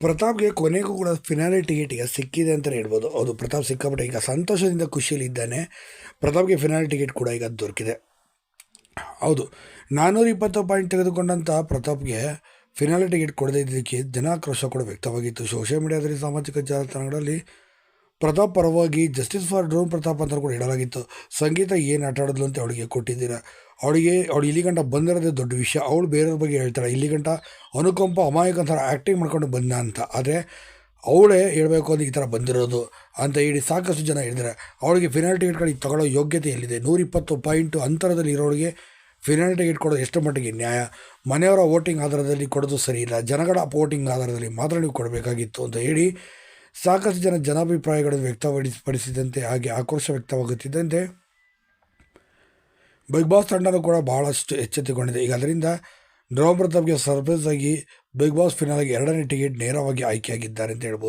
ಪ್ರತಾಪ್ಗೆ ಕೊನೆಗೂ ಕೂಡ finale ticket ಈಗ ಸಿಕ್ಕಿದೆ ಅಂತಲೇ ಹೇಳ್ಬೋದು. ಹೌದು, ಪ್ರತಾಪ್ ಸಿಕ್ಕಾಪಟ್ಟೆ ಈಗ ಸಂತೋಷದಿಂದ ಖುಷಿಯಲ್ಲಿದ್ದಾನೆ ಪ್ರತಾಪ್ಗೆ ಫಿನಾಲೆ ಟಿಕೆಟ್ ಕೂಡ ಈಗ ದೊರಕಿದೆ. ಹೌದು, ನಾನ್ನೂರ ಇಪ್ಪತ್ತು ಪಾಯಿಂಟ್ ತೆಗೆದುಕೊಂಡಂಥ ಪ್ರತಾಪ್ಗೆ ಫಿನಾಲೆ ಟಿಕೆಟ್ ಕೊಡದೇ ಇದ್ದಕ್ಕೆ ಜನಾಕ್ರೋಶ ಕೂಡ ವ್ಯಕ್ತವಾಗಿತ್ತು. ಸೋಷಿಯಲ್ ಮೀಡಿಯಾದಲ್ಲಿ ಸಾಮಾಜಿಕ ಜಾಲತಾಣಗಳಲ್ಲಿ ಪ್ರತಾಪ್ ಪರವಾಗಿ ಜಸ್ಟಿಸ್ ಫಾರ್ ಡ್ರೋನ್ ಪ್ರತಾಪ್ ಅಂತ ಕೂಡ ಹೇಳಲಾಗಿತ್ತು. ಸಂಗೀತ ಏನು ಆಟ ಆಡಿದ್ಲು ಅಂತ ಅವಳಿಗೆ ಕೊಟ್ಟಿದ್ದೀರ. ಅವಳಿಗೆ, ಅವಳು ಇಲ್ಲಿಗಂಟ ಬಂದಿರೋದೇ ದೊಡ್ಡ ವಿಷಯ. ಅವಳು ಬೇರೆಯವ್ರ ಬಗ್ಗೆ ಹೇಳ್ತಾಳೆ ಇಲ್ಲಿಗಂಟ ಅನುಕಂಪ ಅಮಾಯಕ ಥರ ಆ್ಯಕ್ಟಿಂಗ್ ಮಾಡ್ಕೊಂಡು ಬಂದ ಅಂತ. ಆದರೆ ಅವಳೇ ಹೇಳಬೇಕು ಅಂದರೆ ಈ ಥರ ಬಂದಿರೋದು ಅಂತ ಹೇಳಿ ಸಾಕಷ್ಟು ಜನ ಹೇಳಿದ್ದಾರೆ. ಅವಳಿಗೆ ಫಿನಾಲ್ ಟಿಕೆಟ್ಗಳಿಗೆ ತಗೊಳ್ಳೋ ಯೋಗ್ಯತೆ ಎಲ್ಲಿದೆ? ನೂರಿಪ್ಪತ್ತು ಪಾಯಿಂಟು ಅಂತರದಲ್ಲಿ ಇರೋಳಿಗೆ ಫಿನಾಲ್ ಟಿಕೆಟ್ ಕೊಡೋದು ಎಷ್ಟು ಮಟ್ಟಿಗೆ ನ್ಯಾಯ? ಮನೆಯವರ ವೋಟಿಂಗ್ ಆಧಾರದಲ್ಲಿ ಕೊಡೋದು ಸರಿ ಇಲ್ಲ. ಜನಗಳ ವೋಟಿಂಗ್ ಆಧಾರದಲ್ಲಿ ಮಾತ್ರ ನೀವು ಕೊಡಬೇಕಾಗಿತ್ತು ಅಂತ ಹೇಳಿ ಸಾಕಷ್ಟು ಜನ ಜನಾಭಿಪ್ರಾಯಗಳನ್ನು ವ್ಯಕ್ತಪಡಿಸಿದಂತೆ ಹಾಗೆ ಆಕ್ರೋಶ ವ್ಯಕ್ತವಾಗುತ್ತಿದ್ದಂತೆ ಬಿಗ್ ಬಾಸ್ ತಂಡನೂ ಕೂಡ ಬಹಳಷ್ಟು ಎಚ್ಚೆತ್ತುಕೊಂಡಿದೆ. ಈಗ ಅದರಿಂದ ನವಂಬರ್ ತಮಗೆ ಸರ್ಪ್ರೈಸ್ ಆಗಿ ಬಿಗ್ ಬಾಸ್ ಫಿನಾಲ್ಗೆ ಎರಡನೇ ಟಿಕೆಟ್ ನೇರವಾಗಿ ಆಯ್ಕೆಯಾಗಿದ್ದಾರೆ ಅಂತ ಹೇಳ್ಬೋದು.